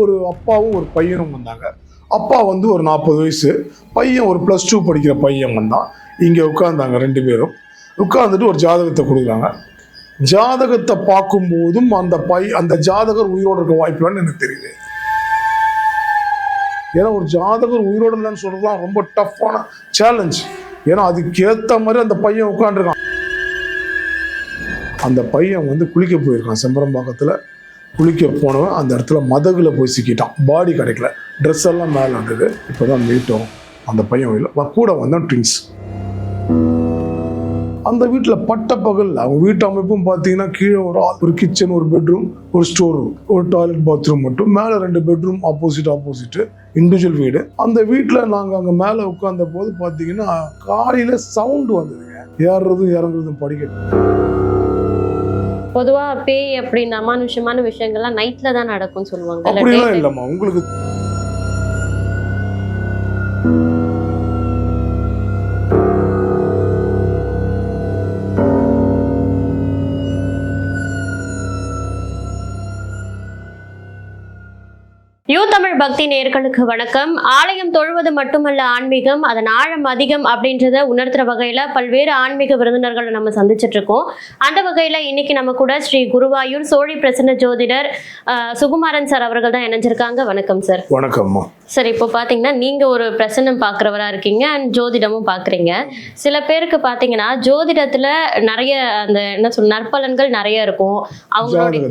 ஒரு அப்பாவும் ஒரு பையனும் வந்தாங்க. அப்பா வந்து ஒரு நாற்பது வயசு. பையன் ஒரு ப்ளஸ் டூ படிக்கிற பையன் வந்தான். இங்கே உட்கார்ந்தாங்க ரெண்டு பேரும். உட்கார்ந்துட்டு ஒரு ஜாதகத்தை கொடுக்குறாங்க. ஜாதகத்தை பார்க்கும்போதும் அந்த பை அந்த ஜாதகர் உயிரோடு இருக்க வாய்ப்புலான்னு எனக்கு தெரியுது. ஏன்னா ஒரு ஜாதகர் உயிரோடு இல்லைன்னு சொல்றதுலாம் ரொம்ப டஃப்பான சேலஞ்ச் ஏன்னா அதுக்கேற்ற மாதிரி அந்த பையன் உட்காந்துருக்கான் அந்த பையன் வந்து குளிக்க போயிருக்கான் செம்பரம்பாக்கத்தில். குளிக்க போனவன் அந்த இடத்துல மதகுல போய் சிக்கிட்டான். பாடி கிடைக்கல. ட்ரெஸ் எல்லாம் மேலே வந்தது இப்போ தான் மீட்டோம் அந்த பையன் இல்லை கூட வந்தான் ட்வின்ஸ் அந்த வீட்டில் பட்ட பகல் அவங்க வீட்டு அமைப்பும் பார்த்தீங்கன்னா கீழே ஒரு ஒரு கிச்சன் ஒரு பெட்ரூம் ஒரு ஸ்டோர் ரூம் ஒரு டாய்லெட் பாத்ரூம் மட்டும். மேலே ரெண்டு பெட்ரூம் ஆப்போசிட் ஆப்போசிட்டு இண்டிவிஜுவல் வீடு. அந்த வீட்டில் நாங்கள் அங்கே மேலே உட்காந்த போது பார்த்தீங்கன்னா காலையில் சவுண்டு வந்ததுங்க. ஏறுறதும் இறங்குறதும் படிக்கட்டு. பொதுவா பேய் அப்படின்னு அமானுஷமான விஷயங்கள்லாம் நைட்ல தான் நடக்கும்னு சொல்லுவாங்க. இல்லைம்மா. உங்களுக்கு பக்தி நேர்களுக்கு வணக்கம். ஆலயம் தொழுவது மட்டுமல்ல ஆன்மீகம் அதன் ஆழம் அதிகம் அப்படின்றத உணர்த்துற வகையில பல்வேறு ஆன்மீக விருந்தினர்களை நம்ம சந்திச்சிட்டு இருக்கோம். அந்த வகையில இன்னைக்கு நம்ம கூட ஸ்ரீ குருவாயூர் சோழி பிரசன்ன ஜோதிடர் சுகுமாரன் சார் அவர்கள் தான் இணைஞ்சிருக்காங்க. வணக்கம் சார். வணக்கம்மா. சார் இப்போ பார்த்தீங்கன்னா நீங்கள் ஒரு பிரசன்னம் பார்க்குறவரா இருக்கீங்க அண்ட் ஜோதிடமும் பார்க்குறீங்க சில பேருக்கு பார்த்தீங்கன்னா ஜோதிடத்தில் நிறைய அந்த என்ன சொல் நற்பலன்கள் நிறைய இருக்கும். அவங்களுடைய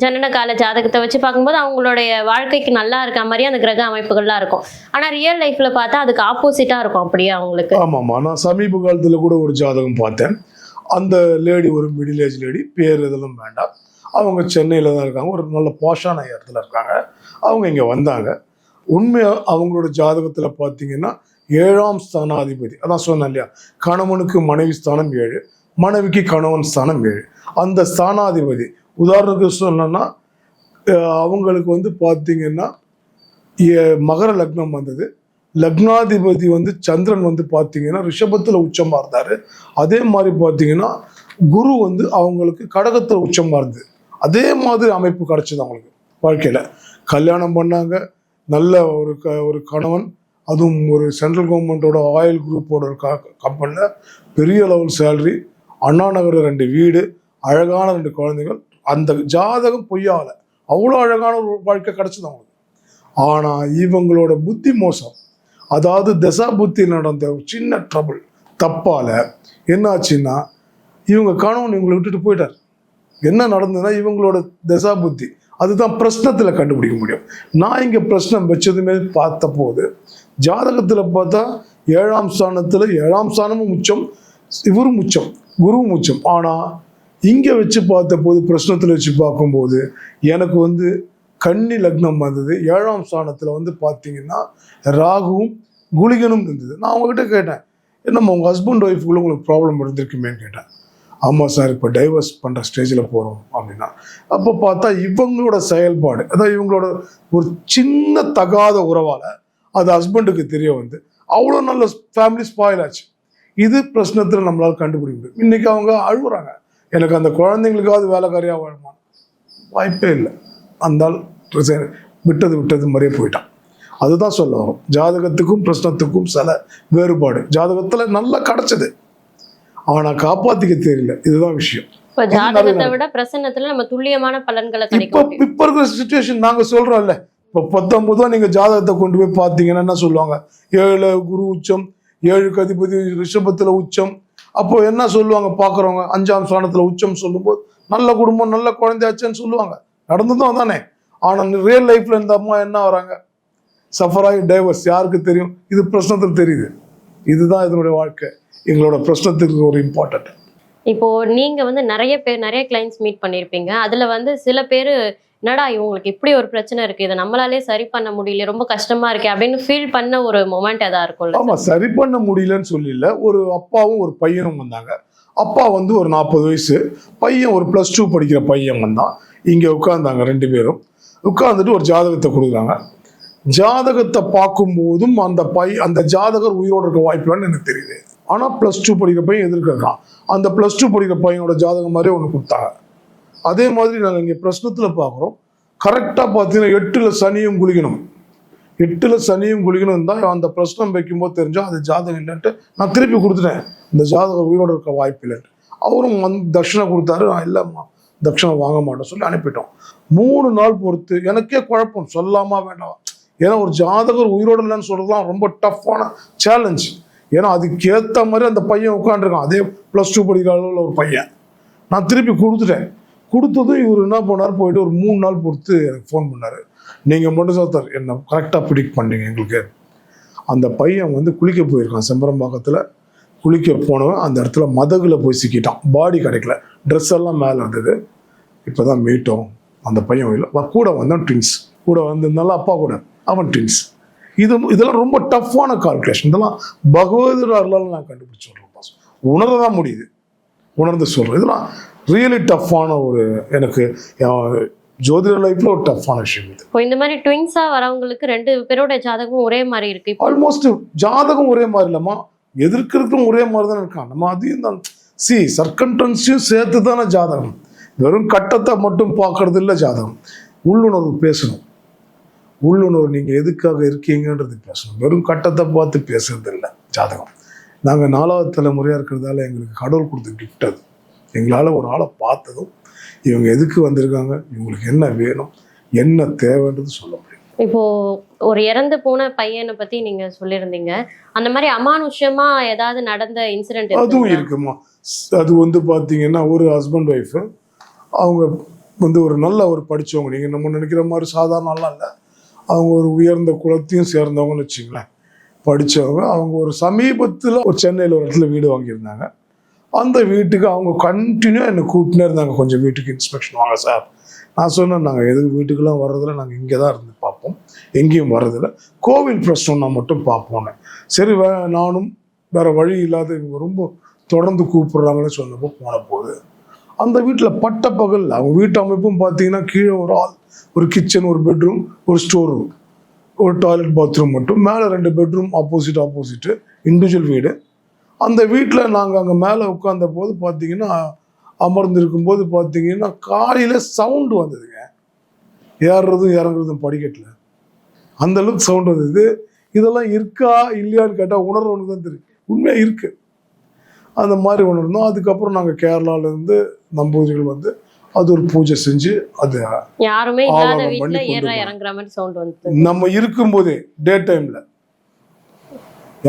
ஜனன கால ஜாதகத்தை வச்சு பார்க்கும்போது அவங்களுடைய வாழ்க்கைக்கு நல்லா இருக்க மாதிரி அந்த கிரக அமைப்புகள்லாம் இருக்கும். ஆனால் ரியல் லைஃப்பில் பார்த்தா அதுக்கு ஆப்போசிட்டாக இருக்கும் அப்படியே அவங்களுக்கு ஆமாம்மா. நான் சமீப காலத்தில் கூட ஒரு ஜாதகம் பார்த்தேன். அந்த லேடி ஒரு மிடில் ஏஜ் லேடி பேர் இதெல்லாம் வேண்டாம். அவங்க சென்னையில் தான் இருக்காங்க. ஒரு நல்ல பாஷான இடத்துல இருக்காங்க. அவங்க இங்கே வந்தாங்க. உண்மையாக அவங்களோட ஜாதகத்தில் பார்த்தீங்கன்னா ஏழாம் ஸ்தானாதிபதி. அதான் சொன்னேன் இல்லையா? கணவனுக்கு மனைவி ஸ்தானம் ஏழு மனைவிக்கு கணவன் ஸ்தானம் ஏழு. அந்த ஸ்தானாதிபதி உதாரணத்துக்கு சொல்லணும்னா அவங்களுக்கு வந்து பார்த்தீங்கன்னா மகர லக்னம் வந்தது. லக்னாதிபதி வந்து சந்திரன் வந்து பார்த்தீங்கன்னா ரிஷபத்தில் உச்சமாக இருந்தார். அதே மாதிரி பார்த்தீங்கன்னா குரு வந்து அவங்களுக்கு கடகத்தில் உச்சமாக இருந்தது. அதே மாதிரி அமைப்பு கிடச்சிது அவங்களுக்கு வாழ்க்கையில். கல்யாணம் பண்ணாங்க. நல்ல ஒரு க ஒரு கணவன். அதுவும் ஒரு சென்ட்ரல் கவர்மெண்ட்டோட ஆயில் குரூப்போட ஒரு கம்பெனியில் பெரிய லெவல் சேலரி அண்ணா நகரில் ரெண்டு வீடு. அழகான ரெண்டு குழந்தைகள். அந்த ஜாதகம் பொய்யால அவ்வளோ அழகான ஒரு வாழ்க்கை கிடச்சிது அவங்களுக்கு. ஆனால் இவங்களோட புத்தி மோசம். அதாவது தசா புத்தி நடந்த ஒரு சின்ன ட்ரபிள் தப்பால் என்னாச்சுன்னா இவங்க கணவன் இவங்களை விட்டுட்டு போயிட்டார். என்ன நடந்ததுன்னா இவங்களோட தசா புத்தி அதுதான் பிரச்சனத்தில் கண்டுபிடிக்க முடியும். நான் இங்கே பிரச்சனை வச்சதுமே பார்த்த போது ஜாதகத்தில் பார்த்தா ஏழாம் ஸ்தானத்தில் ஏழாம் ஸ்தானமும் உச்சம் இவரும் உச்சம் குருவும் உச்சம். ஆனால் இங்கே வச்சு பார்த்த போது பிரச்சனத்தில் வச்சு பார்க்கும்போது எனக்கு வந்து கன்னி லக்னம் வந்தது. ஏழாம் ஸ்தானத்தில் வந்து பார்த்தீங்கன்னா ராகுவும் குளிகனும் இருந்தது. நான் அவங்ககிட்ட கேட்டேன் என்னம்மா உங்கள் ஹஸ்பண்ட் ஒய்ஃபுக்குள்ள உங்களுக்கு ப்ராப்ளம் இருந்திருக்குமேன்னு கேட்டேன். ஆமாம் சார் இப்போ டைவர்ஸ் பண்ணுற ஸ்டேஜில் போகிறோம் அப்படின்னா. அப்போ பார்த்தா இவங்களோட செயல்பாடு அதாவது இவங்களோட ஒரு சின்ன தகாத உறவால் அது ஹஸ்பண்டுக்கு தெரிய வந்து அவ்வளோ நல்ல ஃபேமிலி ஸ்பாயில் ஆச்சு. இது பிரச்சனத்தில் நம்மளால் கண்டுபிடிக்க முடியும். இன்றைக்கி அவங்க அழுகுறாங்க எனக்கு அந்த குழந்தைங்களுக்காவது வேலைக்காரியாக வாழுமா வாய்ப்பே இல்லை. அந்த ஆள் resign- விட்டது விட்டது மாதிரியே போயிட்டான். அதுதான் சொல்ல வரும் ஜாதகத்துக்கும் பிரச்சனத்துக்கும் சில வேறுபாடு. ஜாதகத்தில் நல்லா கிடைச்சது. ஆனால் காப்பாற்றிக்க தெரியல. இதுதான் விஷயம். இப்போ அது ஜாதகத்தை நிறைய விட பிரசன்னத்தில் நம்ம துல்லியமான பலன்களை இப்போ கிடைக்கும் இப்போ இருக்கிற சுச்சுவேஷன் நாங்கள் சொல்கிறோம்ல இப்போ பத்தொன்பதுவா நீங்கள் ஜாதகத்தை கொண்டு போய் பார்த்தீங்கன்னா என்ன சொல்லுவாங்க? ஏழு குரு உச்சம் ஏழு கதிபதி ரிஷபத்தில் உச்சம் அப்போ என்ன சொல்லுவாங்க பார்க்குறவங்க? அஞ்சாம் ஸ்தானத்தில் உச்சம் சொல்லும்போது நல்ல குடும்பம் நல்ல குழந்தையாச்சுன்னு சொல்லுவாங்க. நடந்ததும் தானே ஆனால் ரியல் லைஃப்பில் இந்த அம்மா என்ன வராங்க? சஃபராகி டைவர்ஸ் யாருக்கு தெரியும்? இது பிரச்சனத்தில் தெரியுது. இதுதான் இதனுடைய வாழ்க்கை. எங்களோட பிரச்சனத்துக்கு ஒரு இம்பார்ட்டன்ட் இப்போ நீங்க வந்து நிறைய பேர் நிறைய கிளைண்ட்ஸ் மீட் பண்ணியிருப்பீங்க அதுல வந்து சில பேர் என்னடா இவங்களுக்கு இப்படி ஒரு பிரச்சனை இருக்கு? இதை நம்மளாலே சரி பண்ண முடியல ரொம்ப கஷ்டமா இருக்கே அப்படின்னு ஃபீல் பண்ண ஒரு மொமெண்ட் எதா இருக்கும்ல ஆமா சரி? பண்ண முடியலன்னு சொல்லல ஒரு அப்பாவும் ஒரு பையனும் வந்தாங்க. அப்பா வந்து ஒரு நாற்பது வயசு. பையன் ஒரு ப்ளஸ் டூ படிக்கிற பையன் வந்தான். இங்கே உட்கார்ந்தாங்க ரெண்டு பேரும். உட்கார்ந்துட்டு ஒரு ஜாதகத்தை கொடுக்குறாங்க. ஜாதகத்தை பார்க்கும்போதும் அந்த பை அந்த ஜாதகர் உயிரோடு இருக்க வாய்ப்புலான்னு எனக்கு தெரியுது. ஆனால் ப்ளஸ் டூ படிக்கிற பையன் எதிர்க்கிறான் அந்த ப்ளஸ் டூ படிக்கிற பையனோட ஜாதகம் மாதிரி ஒன்று கொடுத்தாங்க. அதே மாதிரி நாங்கள் இங்கே பிரச்சனத்தில் பார்க்குறோம் கரெக்டாக பார்த்தீங்கன்னா எட்டில் சனியும் குளிக்கணும். எட்டில் சனியும் குளிக்கணும் தான் அந்த பிரச்சனம் வைக்கும்போது தெரிஞ்சால் அது ஜாதகம் இல்லைன்ட்டு நான் திருப்பி கொடுத்துட்டேன். இந்த ஜாதகம் உயிரோடு இருக்க வாய்ப்பு இல்லைன்ட்டு. அவரும் வந்து தட்சிணை கொடுத்தாரு. நான் இல்லைம்மா தட்சிணை வாங்க மாட்டேன் சொல்லி அனுப்பிட்டோம். மூணு நாள் பொறுத்து எனக்கே குழப்பம். சொல்லாமா வேண்டாம்? ஏன்னா ஒரு ஜாதகர் உயிரோடு இல்லைன்னு சொல்றதுலாம் ரொம்ப டஃப்பான சேலஞ்ச் ஏன்னா அதுக்கேற்ற மாதிரி அந்த பையன் உட்காந்துருக்கான் அதே ப்ளஸ் டூ படிக்கிற அளவில் ஒரு பையன். நான் திருப்பி கொடுத்துட்டேன். கொடுத்ததும் இவர் என்ன பண்ணார்? போயிட்டு ஒரு மூணு நாள் பொறுத்து எனக்கு ஃபோன் பண்ணார். நீங்கள் மட்டும் சார் என்னை கரெக்டாக ப்ரிடிக்ட் பண்ணீங்க எங்களுக்கு. அந்த பையன் வந்து குளிக்க போயிருக்கான் செம்பரம்பாக்கத்தில். குளிக்க போனவன் அந்த இடத்துல மதகுல போய் சிக்கிட்டான். பாடி கிடைக்கல. ட்ரெஸ் எல்லாம் மேலே இருந்தது. இப்போ தான் மீட்டோம் அந்த பையன் இல்லை கூட வந்தான் ட்வின்ஸ் கூட வந்திருந்தாலும் அப்பா கூட. அவன் ட்வின்ஸ் இது இதெல்லாம் ரொம்ப டஃப்பான கால்குலேஷன் இதெல்லாம் பகவதர் நான் கண்டுபிடிச்சு சொல்கிறேன் உணர தான் முடியுது. உணர்ந்து சொல்கிறேன் இதெல்லாம் ரியலி டஃப்பான ஒரு எனக்கு ஜோதிட லைஃப்பில் ஒரு டஃப்பான விஷயம் இது. இப்போ இந்த மாதிரி ட்வின்ஸா வரவங்களுக்கு ரெண்டு பேரோட ஜாதகமும் ஒரே மாதிரி இருக்கு. ஆல்மோஸ்ட் ஜாதகம் ஒரே மாதிரி இல்லைம்மா. எதிர்க்கிறதுக்கும் ஒரே மாதிரி தான் இருக்கான். நம்ம அதையும் தான் சி சர்க்கன்டன்ஸையும் சேர்த்து தானே ஜாதகம். வெறும் கட்டத்தை மட்டும் பார்க்கறது இல்லை ஜாதகம். உள்ளுணர்வு பேசணும். உள்ளுணர்வு நீங்கள் எதுக்காக இருக்கீங்கன்றது பேசணும். வெறும் கட்டத்தை பார்த்து பேசுறது இல்லை ஜாதகம். நாங்கள் நாலாவது தலைமுறையாக இருக்கிறதால எங்களுக்கு கடவுள் கொடுத்த கிஃப்ட் அது. எங்களால் ஒரு ஆளை பார்த்ததும் இவங்க எதுக்கு வந்திருக்காங்க? இவங்களுக்கு என்ன வேணும்? என்ன தேவைன்றது சொல்ல முடியும். இப்போ ஒரு இறந்து போன பையனை பத்தி நீங்க சொல்லியிருந்தீங்க. அந்த மாதிரி அமானுஷ்யமா ஏதாவது நடந்த இன்சிடென்ட் அதுவும் இருக்குமா? அது வந்து பார்த்தீங்கன்னா ஒரு ஹஸ்பண்ட் ஒய்ஃபு அவங்க வந்து ஒரு நல்ல ஒரு படிச்சவங்க. நீங்கள் நம்ம நினைக்கிற மாதிரி சாதாரணலாம் இல்லை. அவங்க ஒரு உயர்ந்த குலத்தையும் சேர்ந்தவங்கன்னு வச்சுங்களேன். படித்தவங்க அவங்க ஒரு சமீபத்தில் ஒரு சென்னையில் ஒரு இடத்துல வீடு வாங்கியிருந்தாங்க. அந்த வீட்டுக்கு அவங்க கண்டினியூ என்னை கூட்டினே இருந்தாங்க. கொஞ்சம் வீட்டுக்கு இன்ஸ்பெக்ஷன் வாங்க சார் நான் சொன்னேன் நாங்கள் எதுக்கு வீட்டுக்கெல்லாம் வர்றதில்ல? நாங்கள் இங்கே தான் இருந்து பார்ப்போம். எங்கேயும் வர்றதில்ல. கோவில் பிரச்சனை மட்டும் பார்ப்போன்னு சரி வே நானும் வேறு வழி இல்லாத இவங்க ரொம்ப தொடர்ந்து கூப்பிட்றாங்கன்னு சொன்னப்போ போன போது அந்த வீட்டில் பட்ட பகல் அவங்க வீட்டு அமைப்பும் பார்த்தீங்கன்னா கீழே ஒரு ஆள் ஒரு கிச்சன் ஒரு பெட்ரூம் ஒரு ஸ்டோர் ரூம் ஒரு டாய்லெட் பாத்ரூம் மட்டும். மேலே ரெண்டு பெட்ரூம் ஆப்போசிட் ஆப்போசிட்டு இண்டிவிஜுவல் வீடு. அந்த வீட்டில் நாங்கள் அங்கே மேலே உட்கார்ந்த போது பார்த்தீங்கன்னா அமர்ந்திருக்கும் போது பார்த்தீங்கன்னா காலையில் சவுண்டு வந்ததுங்க. ஏறுறதும் இறங்குறதும் படிக்கட்டில். அந்த அளவுக்கு சவுண்ட் வந்தது. இதெல்லாம் இருக்கா இல்லையான்னு கேட்டால் உணர்வுன்னு தான் தெரியும். உண்மையாக இருக்கு. அந்த மாதிரி உணர்ந்தோம். அதுக்கப்புறம் நாங்கள் கேரளாலேருந்து நம்பூதிரிகள் வந்து அது ஒரு பூஜை செஞ்சு அது யாருமே நம்ம இருக்கும்போதே டே டைம்ல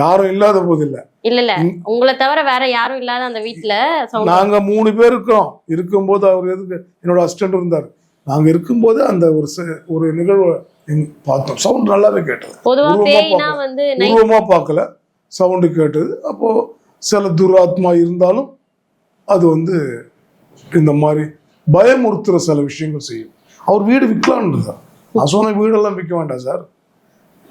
யாரும் இல்லாத போது இல்ல. இல்ல இல்ல. உங்களை தவிர வேற யாரும் இல்லாத அந்த வீட்டுல நாங்க மூணு பேர் இருக்கிறோம் இருக்கும்போது அவர் எதுக்கு? என்னோட அசிஸ்டன்ட் இருந்தார். நாங்க இருக்கும்போது அந்த ஒரு ஒரு நிகழ்வு பார்த்தோம். சவுண்ட் நல்லாவே கேட்டது. உருவமா பார்க்கல. சவுண்டு கேட்டது. அப்போ சில துராத்மா இருந்தாலும் அது வந்து இந்த மாதிரி பயமுறுத்துற சில விஷயங்கள் செய்யும். அவர் வீடு விற்கலான்னு நான் சொன்ன வீடெல்லாம் விற்க வேண்டாம் சார்.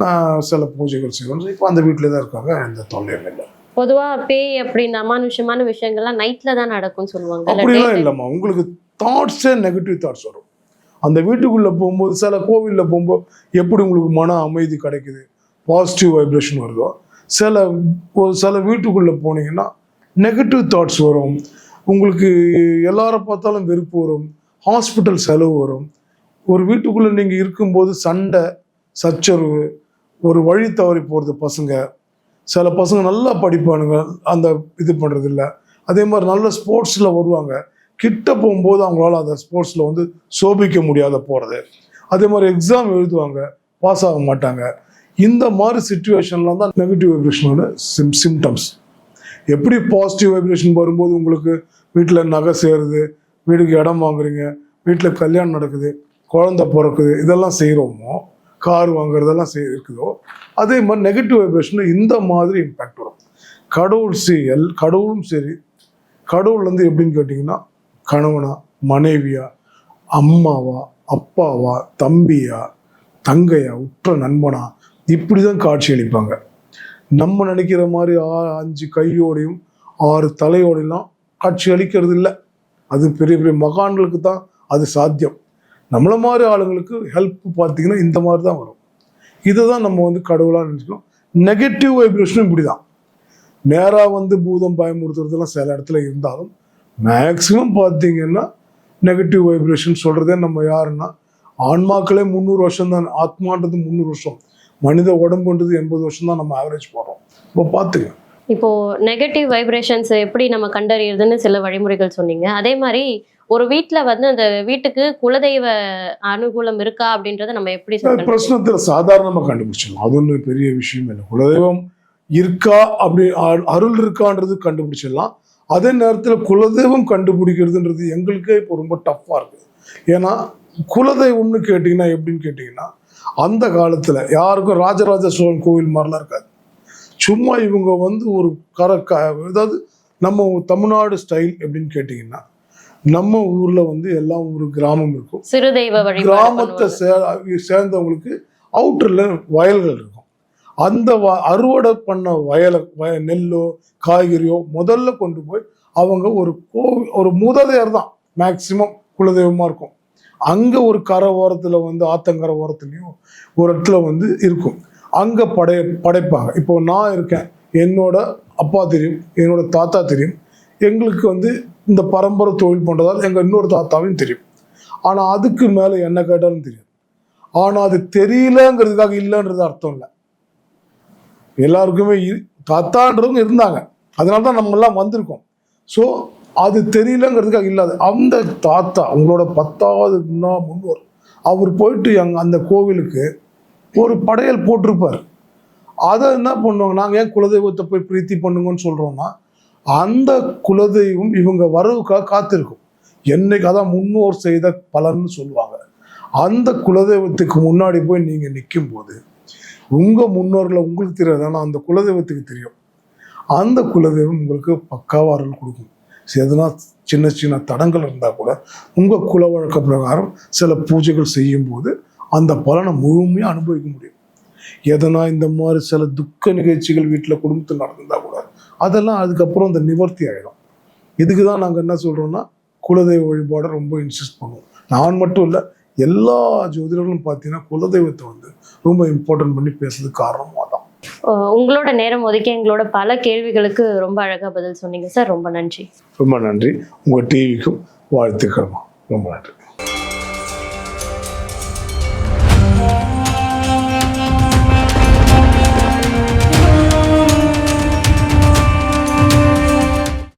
நான் சில பூஜைகள் செய்வேன் இப்போ அந்த வீட்டிலே தான் இருக்காங்க. எந்த தொல்லையும் இல்லை. பொதுவா பேய் அப்படி இந்த அமானுஷ்யமான விஷயங்கள்லாம் நைட்ல தான் நடக்கும்னு சொல்லுவாங்க. அப்படிலாம் இல்லைம்மா. உங்களுக்கு தாட்ஸே நெகட்டிவ் தாட்ஸ் வரும். அந்த வீட்டுக்குள்ளே போகும்போது சில கோவிலில் போகும்போது எப்படி உங்களுக்கு மன அமைதி கிடைக்குது? பாசிட்டிவ் வைப்ரேஷன் வருதோ? சில ஒரு சில வீட்டுக்குள்ளே போனீங்கன்னா நெகட்டிவ் தாட்ஸ் வரும். உங்களுக்கு எல்லாரை பார்த்தாலும் வெறுப்பு வரும். ஹாஸ்பிட்டல் செலவு வரும். ஒரு வீட்டுக்குள்ளே நீங்கள் இருக்கும்போது சண்டை சச்சரவு ஒரு வழி தவறி போகிறது பசங்க சில பசங்க நல்லா படிப்பானுங்க அந்த இது பண்ணுறதில்ல அதே மாதிரி நல்ல ஸ்போர்ட்ஸில் வருவாங்க. கிட்ட போகும்போது அவங்களால அந்த ஸ்போர்ட்ஸில் வந்து சோபிக்க முடியாத போகிறது அதே மாதிரி எக்ஸாம் எழுதுவாங்க பாஸ் ஆக மாட்டாங்க. இந்த மாதிரி சுச்சுவேஷன்லாம் தான் நெகட்டிவ் வைப்ரேஷனோட சிம் சிம்டம்ஸ் எப்படி பாசிட்டிவ் வைப்ரேஷன் வரும்போது உங்களுக்கு வீட்டில் நகை சேருது வீட்டுக்கு இடம் வாங்குறீங்க வீட்டில் கல்யாணம் நடக்குது குழந்தை பிறக்குது இதெல்லாம் செய்கிறோமோ கார் வாங்குறதெல்லாம் செய் இருக்குதோ அதே மாதிரி நெகட்டிவ் வைப்ரேஷனில் இந்த மாதிரி இம்பேக்ட் வரும். கடவுள் சி எல் கடவுளும் சரி கடவுள் வந்து எப்படின்னு கேட்டிங்கன்னா கணவனா மனைவியா அம்மாவா அப்பாவா தம்பியா தங்கையா உற்ற நண்பனா இப்படி தான் காட்சி அளிப்பாங்க. நம்ம நினைக்கிற மாதிரி ஆ- அஞ்சு கையோடையும் ஆறு தலையோடையெல்லாம் காட்சி அளிக்கிறது இல்லை அது பெரிய பெரிய மகான்களுக்கு தான் அது சாத்தியம். நம்மள மாதிரி ஆளுங்களுக்கு ஹெல்ப் பார்த்தீங்கன்னா இந்த மாதிரி தான் வரும். இதை தான் நம்ம வந்து கடவுளாக நினச்சிக்கணும். நெகட்டிவ் வைப்ரேஷனும் இப்படி தான் நேராக வந்து பூதம் பயமுறுத்துறதுலாம் சில இடத்துல இருந்தாலும் மேக்ஸிமம் பார்த்தீங்கன்னா நெகட்டிவ் வைப்ரேஷன் சொல்கிறதே நம்ம யாருன்னா ஆன்மாக்களே முந்நூறு வருஷம் தான் ஆத்மான்றது முந்நூறு வருஷம். மனித உடம்புன்றது எண்பது வருஷம் தான் நம்ம ஆவரேஜ் போடுறோம். இப்போ பார்த்துங்க இப்போ நெகட்டிவ் வைப்ரேஷன்ஸ் எப்படி நம்ம கண்டறியறதுன்னு சில வழிமுறைகள் சொன்னீங்க. அதே மாதிரி ஒரு வீட்ல வந்து அந்த வீட்டுக்கு குலதெய்வ அனுகூலம் இருக்கா அப்படின்றத நம்ம எப்படி? பிரச்சனத்தில் சாதாரணமாக கண்டுபிடிச்சிடலாம். அது ஒன்றும் பெரிய விஷயம் இல்லை. குலதெய்வம் இருக்கா அப்படி அருள் இருக்கான்றது கண்டுபிடிச்சிடலாம். அதே நேரத்தில் குலதெய்வம் கண்டுபிடிக்கிறதுன்றது எங்களுக்கே இப்போ ரொம்ப டஃப்பாக இருக்குது ஏன்னா குலதெய்வம்னு கேட்டிங்கன்னா எப்படின்னு கேட்டிங்கன்னா அந்த காலத்தில் யாருக்கும் ராஜராஜ சோழன் கோவில் மாதிரிலாம் இருக்காது. சும்மா இவங்க வந்து ஒரு கர க அதாவது நம்ம தமிழ்நாடு ஸ்டைல் எப்படின்னு கேட்டிங்கன்னா நம்ம ஊரில் வந்து எல்லாம் ஒரு கிராமம் இருக்கும். சிறு தெய்வ வழிபாடு கிராமத்தை சேர்ந்தவங்களுக்கு அவுட்டரில் வயல்கள் இருக்கும். அந்த அறுவடை பண்ண வயலை வய நெல்லோ காய்கறியோ முதல்ல கொண்டு போய் அவங்க ஒரு கோ ஒரு மூதாதையர் தான். மேக்சிமம் குலதெய்வமாக இருக்கும். அங்கே ஒரு கரை ஓரத்தில் வந்து ஆத்தங்கரை ஓரத்துலேயும் ஒரு இடத்துல வந்து இருக்கும். அங்கே படைய படைப்பாங்க. இப்போ நான் இருக்கேன். என்னோட அப்பா தெரியும் என்னோட தாத்தா தெரியும். எங்களுக்கு வந்து இந்த பரம்பரை தொழில் பண்ணுறதால் எங்கள் இன்னொரு தாத்தாவையும் தெரியும். ஆனால் அதுக்கு மேலே என்ன கேட்டாலும் தெரியும் ஆனால் அது தெரியலங்கிறதுக்காக இல்லைன்றது அர்த்தம் இல்லை. எல்லாருக்குமே இரு- தாத்தான்றவங்க இருந்தாங்க. அதனால தான் நம்மெல்லாம் வந்திருக்கோம். ஸோ அது தெரியலங்கிறதுக்காக இல்லாது அந்த தாத்தா உங்களோட பத்தாவது முன்னோர் அவர் போயிட்டு எங் அந்த கோவிலுக்கு ஒரு படையல் போட்டிருப்பார். அதை என்ன பண்ணுவாங்க? நாங்கள் ஏன் குலதெய்வத்தை போய் பிரீத்தி பண்ணுங்கன்னு சொல்கிறோம்னா அந்த குலதெய்வம் இவங்க வரவுக்காக காத்திருக்கும். என்னைக்கு அதான் முன்னோர் செய்த பலன்னு சொல்லுவாங்க. அந்த குலதெய்வத்துக்கு முன்னாடி போய் நீங்கள் நிற்கும் போது உங்கள் முன்னோர்களை உங்களுக்கு தெரியாது ஆனால் அந்த குலதெய்வத்துக்கு தெரியும். அந்த குலதெய்வம் உங்களுக்கு பக்காவா அருள் கொடுக்கும். எதனா சின்ன சின்ன தடங்கள் இருந்தால் கூட உங்கள் குல வழக்க பிரகாரம் சில பூஜைகள் செய்யும்போது அந்த பலனை முழுமையாக அனுபவிக்க முடியும். எதனா இந்த மாதிரி சில துக்க நிகழ்ச்சிகள் வீட்டில் குடும்பத்தில் நடந்தால் கூட அதெல்லாம் அதுக்கப்புறம் அந்த நிவர்த்தி ஆகிடும் இதுக்கு தான் நாங்கள் என்ன சொல்கிறோம்னா குலதெய்வ வழிபாடை ரொம்ப இன்சிஸ்ட் பண்ணுவோம். நான் மட்டும் இல்லை எல்லா ஜோதிடர்களும் பார்த்தீங்கன்னா குலதெய்வத்தை வந்து ரொம்ப இம்பார்ட்டன்ட் பண்ணி பேசுறதுக்கு காரணம் அதான் அஹ் உங்களோட நேரம் ஒதுக்கி எங்களோட பல கேள்விகளுக்கு ரொம்ப அழகா பதில் சொன்னீங்க. சார் ரொம்ப நன்றி. ரொம்ப நன்றி. உங்கள் டிவிக்கும் வாழ்த்துக்கள்மா. ரொம்ப நன்றி.